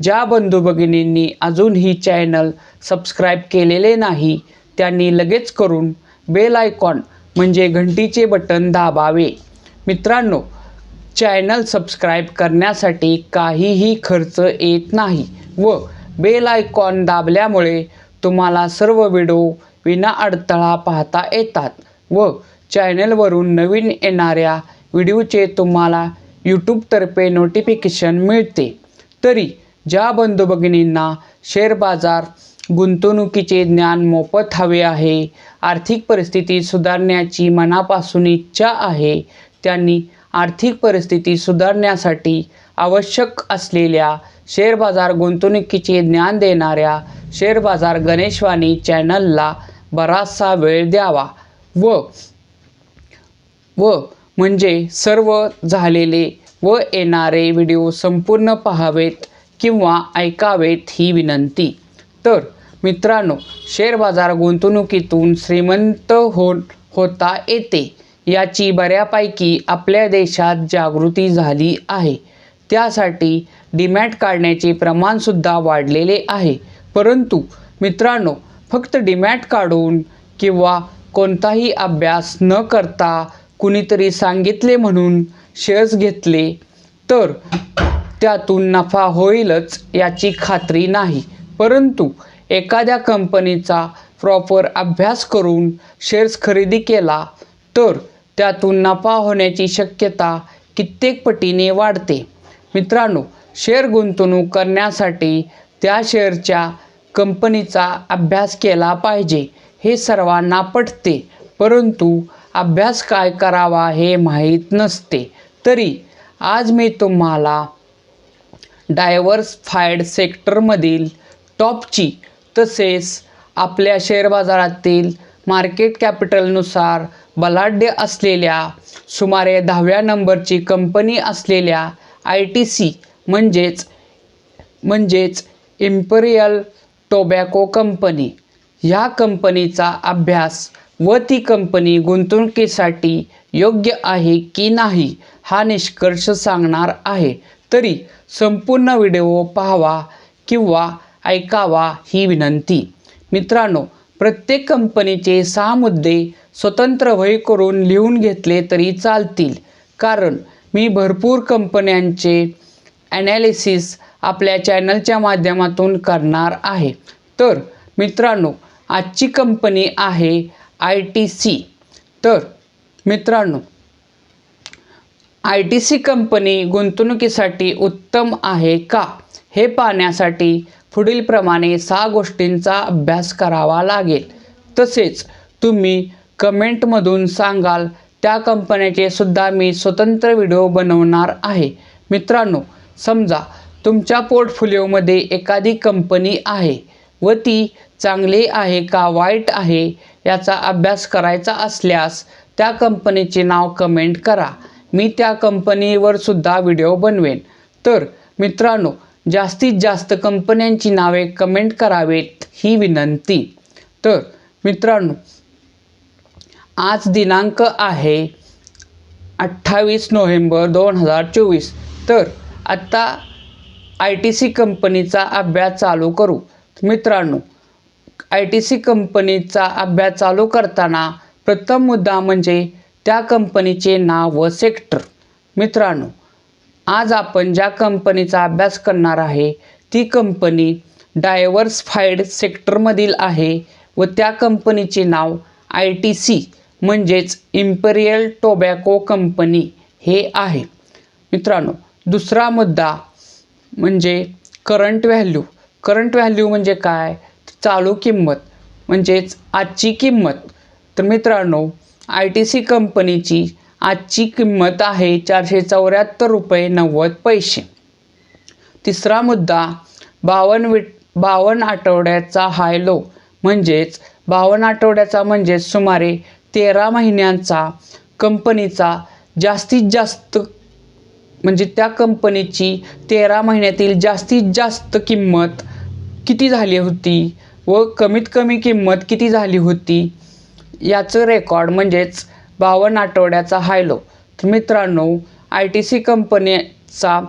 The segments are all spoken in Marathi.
ज्या बंधू भगिनींनी अजूनही चॅनल सबस्क्राईब केलेले नाही त्यांनी लगेच करून बेल आयकॉन म्हणजे घंटीचे बटन दाबावे. मित्रांनो चॅनल सबस्क्राईब करण्यासाठी काहीही खर्च येत नाही व बेल आयकॉन दाबल्यामुळे तुम्हाला सर्व व्हिडिओ विना अडथळा पाहता येतात व चॅनलवरून नवीन येणाऱ्या व्हिडिओचे तुम्हाला यूट्यूबतर्फे नोटिफिकेशन मिळते. तरी ज्या बंधू भगिनींना शेअर बाजार गुंतवणुकीचे ज्ञान मोफत हवे आहे आर्थिक परिस्थिती सुधारण्याची मनापासून इच्छा आहे त्यांनी आर्थिक परिस्थिती सुधारण्यासाठी आवश्यक असलेल्या शेअर बाजार गुंतवणुकीचे ज्ञान देणाऱ्या शेअर बाजार गणेशवाणी चॅनलला बराचसा वेळ द्यावा व व म्हणजे सर्व झालेले व येणारे व्हिडिओ संपूर्ण पाहावेत. किंवा ऐकावेत ही विनंती. तर मित्रांनो शेअर बाजार गुंतवणुकीतून श्रीमंत हो होता येते याची बऱ्यापैकी आपल्या देशात जागृती झाली आहे. त्यासाठी डीमॅट काढण्याचे प्रमाणसुद्धा वाढलेले आहे. परंतु मित्रांनो फक्त डीमॅट काढून किंवा कोणताही अभ्यास न करता कुणीतरी सांगितले म्हणून शेअर्स घेतले तर त्यातून नफा होईलच याची खात्री नाही. परंतु एखाद्या कंपनीचा प्रॉपर अभ्यास करून शेअर्स खरेदी केला तर त्यातून नफा होण्याची शक्यता कित्येक पटीने वाढते. मित्रांनो शेअर गुंतवणूक करण्यासाठी त्या शेअरच्या कंपनीचा अभ्यास केला पाहिजे हे सर्वांना पटते. परंतु अभ्यास काय करावा हे माहीत नसते. तरी आज मी तुम्हाला डायव्हर्सफाईड सेक्टरमधील टॉपची तसेच आपल्या शेअर बाजारातील मार्केट कॅपिटलनुसार बलाढ्य असलेल्या सुमारे दहाव्या नंबरची कंपनी असलेल्या आय टी सी म्हणजेच म्हणजेच इम्पेरियल टोबॅको कंपनी. ह्या कंपनीचा अभ्यास व ती कंपनी गुंतवणुकीसाठी योग्य आहे की नाही हा निष्कर्ष सांगणार आहे. तरी संपूर्ण व्हिडिओ पाहावा किंवा ऐकावा ही विनंती. मित्रांनो प्रत्येक कंपनीचे सहा मुद्दे स्वतंत्र वही करून लिहून घेतले तरी चालतील. कारण मी भरपूर कंपन्यांचे ॲनालिसिस आपल्या चॅनलच्या माध्यमातून करणार आहे. तर मित्रांनो आजची कंपनी आहे आय टी सी तर मित्रांनो आय टी सी कंपनी गुंतवणुकीसाठी उत्तम आहे का? हे पाहण्यासाठी पुढीलप्रमाणे सहा गोष्टींचा अभ्यास करावा लागेल. तसेच तुम्ही कमेंटमधून सांगाल त्या कंपन्याचे सुद्धा मी स्वतंत्र व्हिडिओ बनवणार आहे. मित्रांनो समजा तुमच्या पोर्टफोलिओमध्ये एखादी कंपनी आहे व ती चांगली आहे का वाईट आहे याचा अभ्यास करायचा असल्यास त्या कंपनीचे नाव कमेंट करा. मी त्या कंपनीवर सुद्धा व्हिडिओ बनवेन. तर मित्रांनो जास्तीत जास्त कंपन्यांची नावे कमेंट करावेत ही विनंती. तर मित्रांनो आज दिनांक आहे अठ्ठावीस नोव्हेंबर दोन हजार चोवीस. तर आत्ता आय टी सी कंपनीचा अभ्यास चालू करू. मित्रांनो आय टी सी कंपनीचा अभ्यास चालू करताना प्रथम मुद्दा म्हणजे त्या कंपनीचे नाव व सेक्टर मित्रांनो आज आपण ज्या कंपनीचा अभ्यास करणार आहे ती कंपनी डायव्हर्सफाईड सेक्टरमधील आहे व त्या कंपनीचे नाव आय टी सी म्हणजेच इम्पेरियल टोबॅको कंपनी हे आहे. मित्रांनो दुसरा मुद्दा म्हणजे करंट व्हॅल्यू करंट व्हॅल्यू म्हणजे काय? चालू किंमत म्हणजेच आजची किंमत. तर मित्रांनो आय टी सी कंपनीची आजची किंमत आहे चारशे चौऱ्याहत्तर रुपये नव्वद पैसे. तिसरा मुद्दा बावन्न विट बावन्न आठवड्याचा हाय लो. म्हणजेच बावन्न आठवड्याचा म्हणजेच सुमारे तेरा महिन्यांचा कंपनीचा जास्तीत जास्त म्हणजे त्या कंपनीची तेरा महिन्यातील जास्तीत जास्त किंमत किती झाली होती व कमीत कमी किंमत किती झाली होती? याचं रेकॉर्ड म्हणजेच बावन्न आठवड्याचा हायलो. तर मित्रांनो आय टी सी कंपनीचा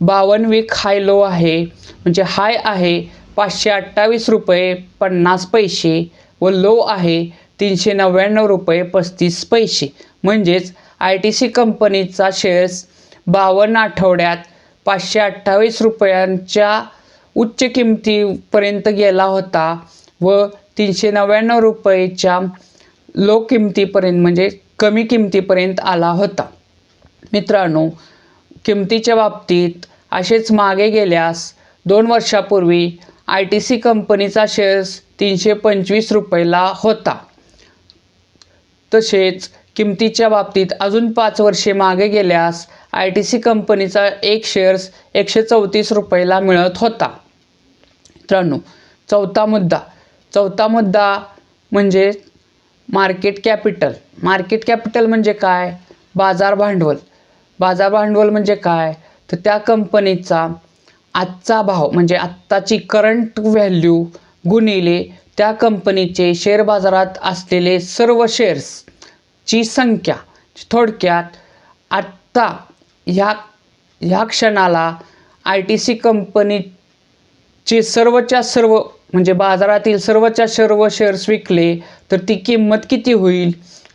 बावन्न वीक हायलो आहे. म्हणजे हाय आहे पाचशे अठ्ठावीस रुपये पन्नास पैसे व लो आहे तीनशे नव्याण्णव रुपये पस्तीस पैसे. म्हणजेच आय टी सी कंपनीचा शेअर्स बावन्न आठवड्यात पाचशे अठ्ठावीस रुपयांच्या उच्च किमतीपर्यंत गेला होता व तीनशे नव्याण्णव रुपयेच्या लो किमतीपर्यंत म्हणजे कमी किमतीपर्यंत आला होता. मित्रांनो किमतीच्या बाबतीत असेच मागे गेल्यास दोन वर्षापूर्वी आय टी सी कंपनीचा शेअर्स तीनशे पंचवीस रुपयाला होता. तसेच किमतीच्या बाबतीत अजून पाच वर्षे मागे गेल्यास आय टी सी कंपनीचा एक शेअर्स एकशे चौतीस रुपयाला मिळत होता. मित्रांनो चौथा मुद्दा. चौथा मुद्दा म्हणजे मार्केट कॅपिटल. मार्केट कॅपिटल म्हणजे काय? बाजार भांडवल. बाजार भांडवल म्हणजे काय? तर त्या कंपनीचा आजचा भाव म्हणजे आत्ताची करंट व्हॅल्यू गुणिले त्या कंपनीचे शेअर बाजारात असलेले सर्व शेअर्सची संख्या. थोडक्यात आत्ता ह्या ह्या क्षणाला आय टी सी कंपनीचे सर्वच्या सर्व म्हणजे बाजारातील सर्वच्या सर्व शेअर्स विकले तर ती किंमत किती होईल?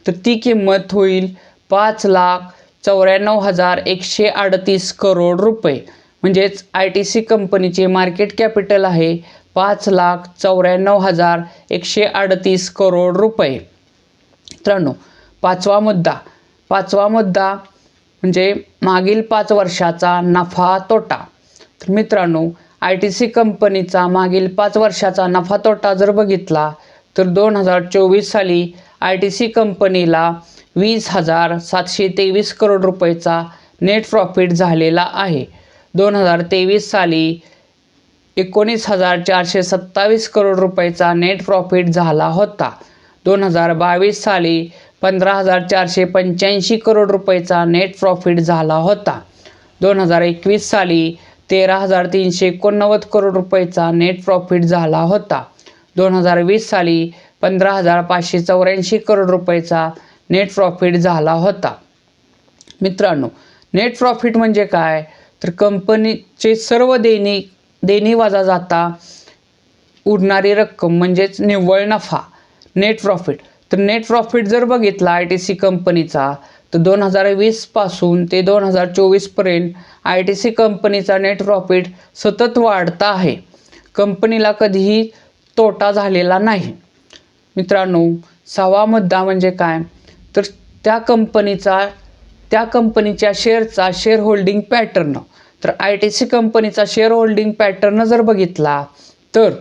तर ती किंमत होईल पाच लाख चौऱ्याण्णव हजार एकशे अडतीस करोड रुपये. म्हणजेच आय टी सी कंपनीचे मार्केट कॅपिटल आहे पाच लाख चौऱ्याण्णव हजार एकशे अडतीस करोड रुपये. मित्रांनो पाचवा मुद्दा. पाचवा मुद्दा म्हणजे मागील पाच वर्षाचा नफा तोटा. तर मित्रांनो आय टी सी कंपनीचा मागील पाच वर्षाचा नफा तोटा जर बघितला तर दोन हजार चोवीस साली आय टी सी कंपनीला वीस हजार सातशे तेवीस करोड रुपयेचा नेट प्रॉफिट झालेला आहे. दोन हजार तेवीस साली एकोणीस हजार चारशे सत्तावीस करोड रुपयेचा नेट प्रॉफिट झाला होता. दोन हजार बावीस साली पंधरा हजार चारशे पंच्याऐंशी करोड रुपयेचा नेट प्रॉफिट झाला होता. दोन हजार एकवीस साली तेरा हजार तीनशे एकोणनव्वद करोड रुपयेचा नेट प्रॉफिट झाला होता. दोन हजार वीस साली पंधरा हजार पाचशे चौऱ्याऐंशी करोड रुपयेचा नेट प्रॉफिट झाला होता. मित्रांनो नेट प्रॉफिट म्हणजे काय? तर कंपनीचे सर्व देणी देणी वजा जाता उरणारी रक्कम म्हणजेच निव्वळ नफा नेट प्रॉफिट तर नेट प्रॉफिट जर बघितला आय टी सी कंपनीचा तर दोन हजार वीसपासून ते दोन हजार चोवीसपर्यंत आय टी सी कंपनीचा नेट प्रॉफिट सतत वाढता आहे. कंपनीला कधीही तोटा झालेला नाही. मित्रांनो सहावा मुद्दा म्हणजे काय? तर त्या कंपनीचा त्या कंपनीच्या शेअरचा शेअर होल्डिंग पॅटर्न तर आय टी सी कंपनीचा शेअर होल्डिंग पॅटर्न जर बघितला तर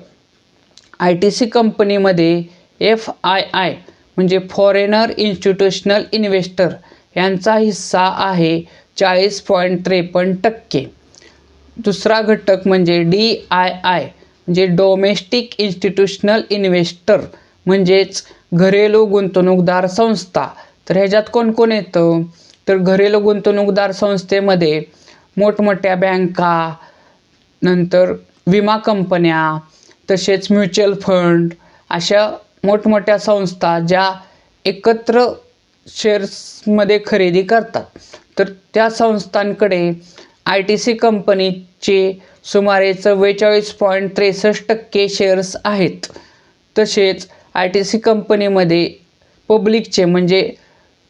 आय टी सी कंपनीमध्ये एफ आय आय म्हणजे फॉरेनर इन्स्टिट्यूशनल इन्व्हेस्टर यांचा हिस्सा आहे चाळीस पॉईंट त्रेपन्न टक्के. दुसरा घटक म्हणजे डी आय आय म्हणजे डोमेस्टिक इन्स्टिट्यूशनल इन्व्हेस्टर म्हणजेच घरेलू गुंतवणूकदार संस्था. तर ह्याच्यात कोण कोण येतं? तर घरेलू गुंतवणूकदार संस्थेमध्ये मोठमोठ्या बँका नंतर विमा कंपन्या तसेच म्युच्युअल फंड अशा मोठमोठ्या संस्था ज्या एकत्र शेअर्समध्ये खरेदी करतात. तर त्या संस्थांकडे आय टी सी कंपनीचे सुमारे चव्वेचाळीस पॉईंट त्रेसष्ट टक्के शेअर्स आहेत. तसेच आय टी सी कंपनीमध्ये पब्लिकचे म्हणजे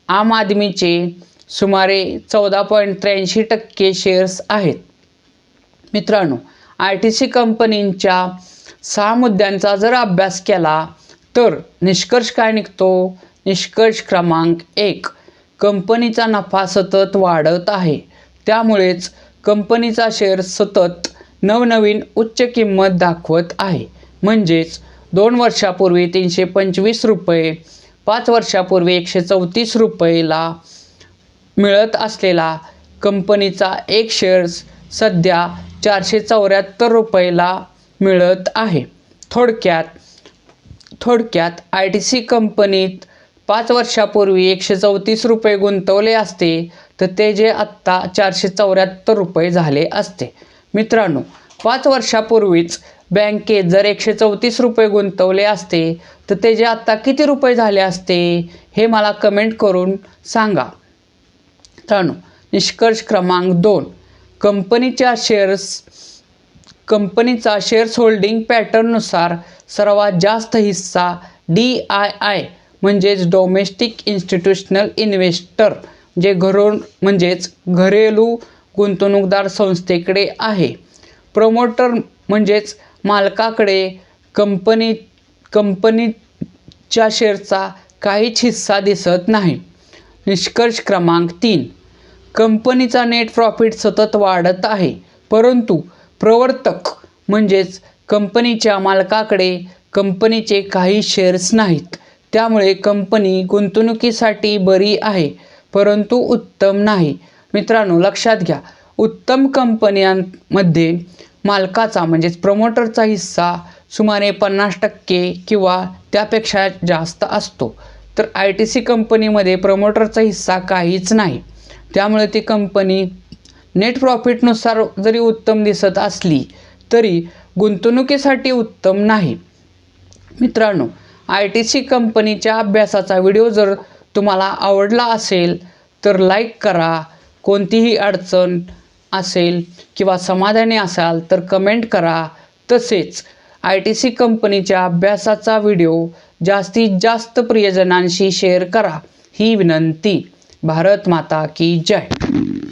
आम आदमीचे सुमारे चौदा पॉईंट त्र्याऐंशी टक्के शेअर्स आहेत. मित्रांनो आय टी सी कंपनींच्या सहा मुद्द्यांचा जर अभ्यास केला तर निष्कर्ष काय निघतो? निष्कर्ष क्रमांक एक. कंपनीचा नफा सतत वाढत आहे. त्यामुळेच कंपनीचा शेअर सतत नवनवीन उच्च किंमत दाखवत आहे. म्हणजेच दोन वर्षापूर्वी तीनशे पंचवीस रुपये पाच वर्षापूर्वी एकशे चौतीस रुपयेला मिळत असलेला कंपनीचा एक शेअर्स सध्या चारशे चौऱ्याहत्तर रुपयेला मिळत आहे. थोडक्यात थोडक्यात आय टी सी कंपनीत पाच वर्षापूर्वी एकशे चौतीस रुपये गुंतवले असते तर ते जे आत्ता चारशे चौऱ्याहत्तर रुपये झाले असते. मित्रांनो पाच वर्षापूर्वीच बँकेत जर एकशे चौतीस रुपये गुंतवले असते तर ते जे आत्ता किती रुपये झाले असते हे मला कमेंट करून सांगा. मित्रांनो निष्कर्ष क्रमांक दोन. कंपनीच्या शेअर्स कंपनीचा शेअर्स होल्डिंग पॅटर्ननुसार सर्वात जास्त हिस्सा डी आय आय म्हणजेच डोमेस्टिक इन्स्टिट्यूशनल इन्व्हेस्टर जे घरून म्हणजेच घरेलू गुंतवणूकदार संस्थेकडे आहे. प्रमोटर म्हणजेच मालकाकडे कंपनी कंपनीच्या शेअरचा काहीच हिस्सा दिसत नाही. निष्कर्ष क्रमांक तीन. कंपनीचा नेट प्रॉफिट सतत वाढत आहे परंतु प्रवर्तक म्हणजेच कंपनीच्या मालकाकडे कंपनीचे काही शेअर्स नाहीत. त्यामुळे कंपनी गुंतवणुकीसाठी बरी आहे परंतु उत्तम नाही. मित्रांनो लक्षात घ्या उत्तम कंपन्यांमध्ये मालकाचा म्हणजेच प्रमोटरचा हिस्सा सुमारे पन्नास टक्के किंवा त्यापेक्षा जास्त असतो. तर आय टी सी कंपनीमध्ये प्रमोटरचा हिस्सा काहीच नाही. त्यामुळे ती कंपनी नेट प्रॉफिटनुसार जरी उत्तम दिसत असली तरी गुंतवणुकीसाठी उत्तम नाही. मित्रांनो आय टी सी कंपनीच्या अभ्यासाचा व्हिडिओ जर तुम्हाला आवडला असेल तर लाईक करा. कोणतीही अडचण असेल किंवा समाधानी असाल तर कमेंट करा. तसेच आय टी सी कंपनीच्या अभ्यासाचा व्हिडिओ जास्तीत जास्त प्रियजनांशी शेअर करा. ही विनंती. भारत माता की जय.